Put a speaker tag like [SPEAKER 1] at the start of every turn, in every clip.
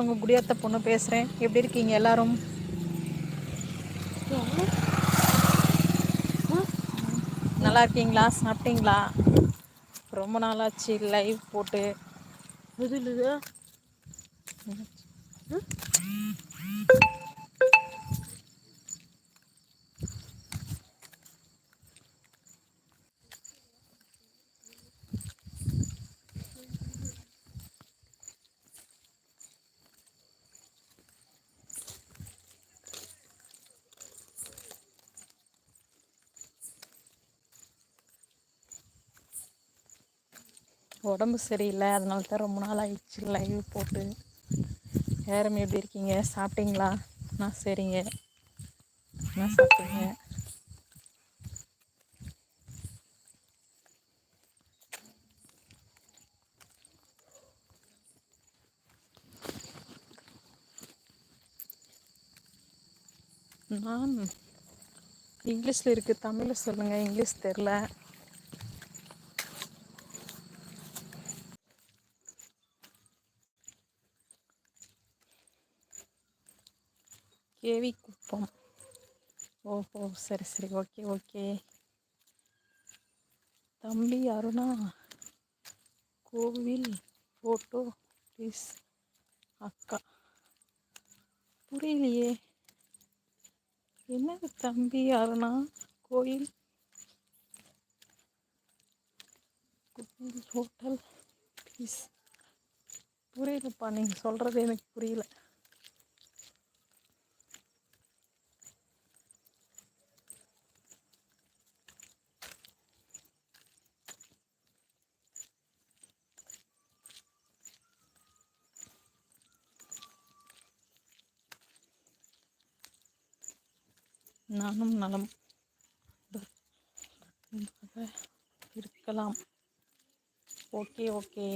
[SPEAKER 1] உங்க குடியாத்த பொண்ணு பேசுறேன். எப்படி இருக்கீங்க எல்லாரும்? நல்லா இருக்கீங்களா? சாப்பிட்டீங்களா? ரொம்ப நாளாச்சு லைவ் போட்டு.
[SPEAKER 2] எதுலுது
[SPEAKER 1] உடம்பு சரியில்லை அதனால தான் ரொம்ப நாள் ஆயிடுச்சு லைவ் போட்டு. யாரும் எப்படி இருக்கீங்க? சாப்பிட்டீங்களா? நான் சரிங்க. நான் சாப்பிட்டீங்க. நான் இங்கிலீஷில் இருக்குது தமிழில் சொல்லுங்கள் இங்கிலீஷ் தெரில கேவி குப்பம். ஓஹோ சரி சரி. Okay okay. தம்பி அருணா கோவில் ஃபோட்டோ ப்ளீஸ் அக்கா. புரியலையே. என்னது தம்பி அருணா கோயில்? கோவில் ஹோட்டல் ப்ளீஸ் புரியலப்பா நீங்கள் சொல்கிறது எனக்கு புரியல. நானும் நலம். இருக்கலாம் ஓகே ஓகே.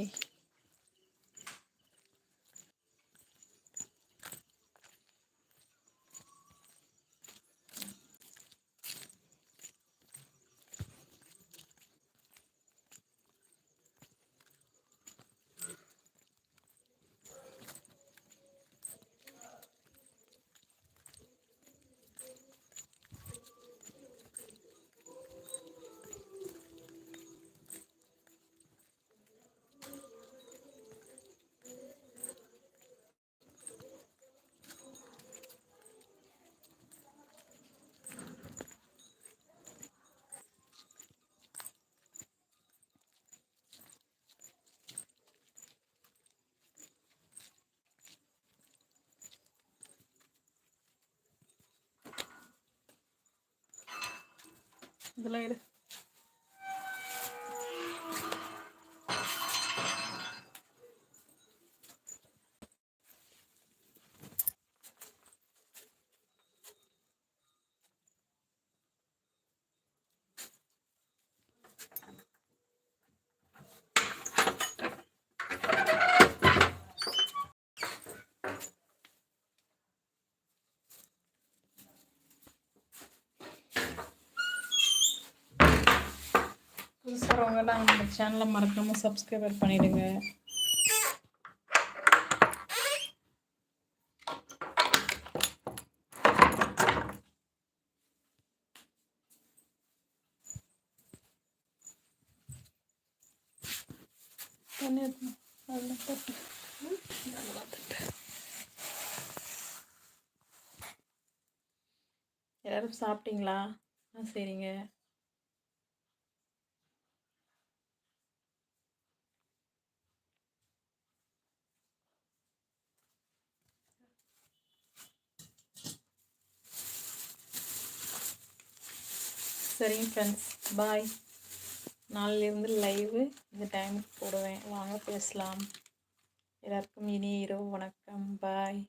[SPEAKER 1] the latest. புதுசுறவங்கலாம் புதுசாக நம்ம சேனலை மறக்காமல் சப்ஸ்கிரைபர் பண்ணிவிடுங்க எல்லாரும் சாப்பிட்டீங்களா? ஆ சரிங்க. சரிங்க ஃப்ரெண்ட்ஸ் பாய் நாளிலிருந்து லைவு இந்த டைமுக்கு போடுவேன். வாங்க பேசலாம். எல்லாருக்கும் இனிய இரவு வணக்கம். பாய்